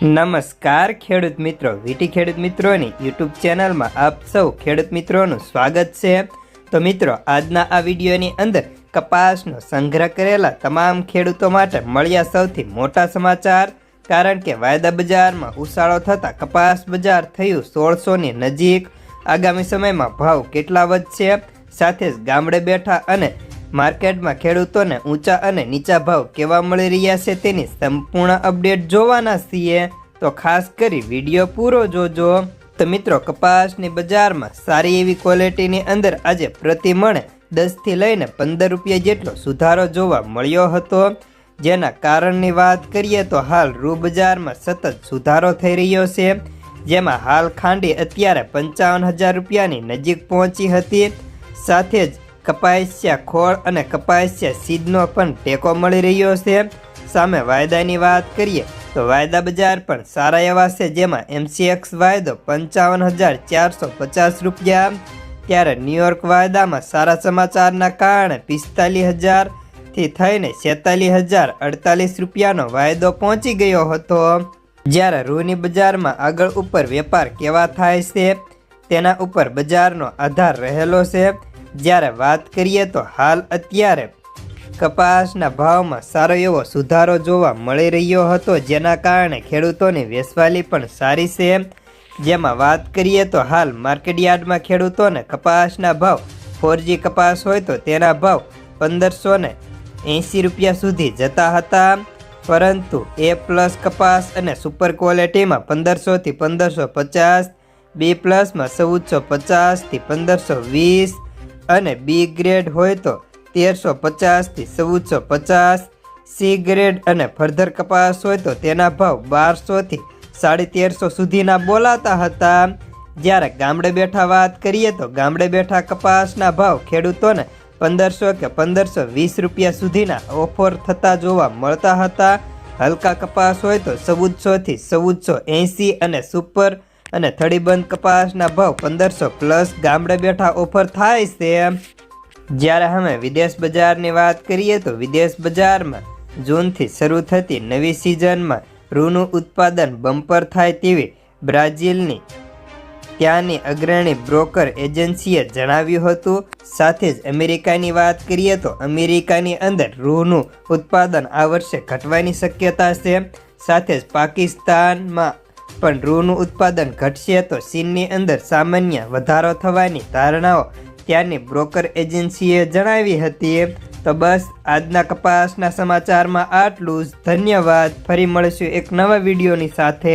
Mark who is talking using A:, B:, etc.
A: નમસ્કાર, ખેડૂત મિત્રો. વીટી ખેડૂત મિત્રોની યુટ્યુબ ચેનલમાં આપ સૌ ખેડૂત મિત્રોનું સ્વાગત છે. તો મિત્રો, આજના આ વિડીયોની અંદર કપાસનો સંગ્રહ કરેલા તમામ ખેડૂતો માટે મળ્યા સૌથી મોટા સમાચાર. કારણ કે વાયદા બજારમાં ઉછાળો થતાં કપાસ બજાર થયું સોળસોની નજીક. આગામી સમયમાં ભાવ કેટલા વધશે? સાથે જ ગામડે બેઠા અને માર્કેટમાં ખેડૂતોને ઊંચા અને નીચા ભાવ કેવા મળી રહ્યા છે તેની સંપૂર્ણ અપડેટ જોવાના છીએ. તો ખાસ કરી વીડિયો પૂરો જોજો. તો મિત્રો, કપાસની બજારમાં સારી એવી ક્વોલિટીની અંદર આજે પ્રતિ મણે દસથી લઈને પંદર રૂપિયા જેટલો સુધારો જોવા મળ્યો હતો. જેના કારણની વાત કરીએ તો હાલ રૂ બજારમાં સતત સુધારો થઈ રહ્યો છે. જેમાં હાલ ખાંડી અત્યારે પંચાવન હજાર રૂપિયાની નજીક પહોંચી હતી. સાથે જ કપાસિયા ખોળ અને કપાસિયા સીડનો પણ ટેકો મળી રહ્યો છે. સામે વાયદાની વાત કરીએ તો વાયદા બજાર પણ સારા એવા છે, જેમાં એમસીએક્સ વાયદો પંચાવન હજાર ચારસો પચાસ રૂપિયા, ત્યારે ન્યૂયોર્ક વાયદામાં સારા સમાચારના કારણે પિસ્તાલીસ હજારથી થઈને છેતાલીસ હજાર અડતાલીસ રૂપિયાનો વાયદો પહોંચી ગયો હતો. જ્યારે રૂની બજારમાં આગળ ઉપર વેપાર કેવા થાય છે, તેના ઉપર બજારનો આધાર રહેલો છે. જ્યારે વાત કરીએ તો હાલ અત્યારે કપાસના ભાવમાં સારો એવો સુધારો જોવા મળી રહ્યો હતો, જેના કારણે ખેડૂતોની વેસવાલી પણ સારી છે જેમાં વાત કરીએ તો હાલ માર્કેટયાર્ડમાં ખેડૂતોને કપાસના ભાવ, ફોરજી કપાસ હોય તો તેના ભાવ પંદરસો ને એંસી રૂપિયા સુધી જતા હતા પરંતુ એ પ્લસ કપાસ અને સુપર ક્વોલિટીમાં પંદરસોથી પંદરસો પચાસ, બી પ્લસમાં ચૌદસો પચાસથી પંદરસો વીસ અને બી ગ્રેડ હોય તો તેરસો પચાસથી ચૌદસો પચાસ. સી ગ્રેડ અને ફર્ધર કપાસ હોય તો તેના ભાવ બારસોથી સાડી તેરસો સુધીના બોલાતા હતા. જ્યારે ગામડે બેઠા વાત કરીએ તો ગામડે બેઠા કપાસના ભાવ ખેડૂતોને પંદરસો કે પંદરસો વીસ રૂપિયા સુધીના ઓફર થતા જોવા મળતા હતા. હલકા કપાસ હોય તો ચૌદસોથી ચૌદસો એંસી અને સુપર અને થડીબંધ કપાસના ભાવ પંદરસો પ્લસ ગામડે બેઠા ઓફર થાય છે. જ્યારે અમે વિદેશ બજારની વાત કરીએ તો વિદેશ બજારમાં જૂનથી શરૂ થતી નવી સિઝનમાં રૂનું ઉત્પાદન બમ્પર થાય તેવી બ્રાઝિલની ત્યાંની અગ્રણી બ્રોકર એજન્સીએ જણાવ્યું હતું. સાથે જ અમેરિકાની વાત કરીએ તો અમેરિકાની અંદર રૂનું ઉત્પાદન આ વર્ષે ઘટવાની શક્યતા છે. સાથે જ પાકિસ્તાનમાં પણ રૂનું ઉત્પાદન ઘટશે તો ચીનની અંદર સામાન્ય વધારો થવાની ધારણાઓ ત્યાંની બ્રોકર એજન્સીએ જણાવી હતી. તો બસ, આજના કપાસના સમાચારમાં આટલું જ. ધન્યવાદ. ફરી મળીશું એક નવા વિડીયોની સાથે.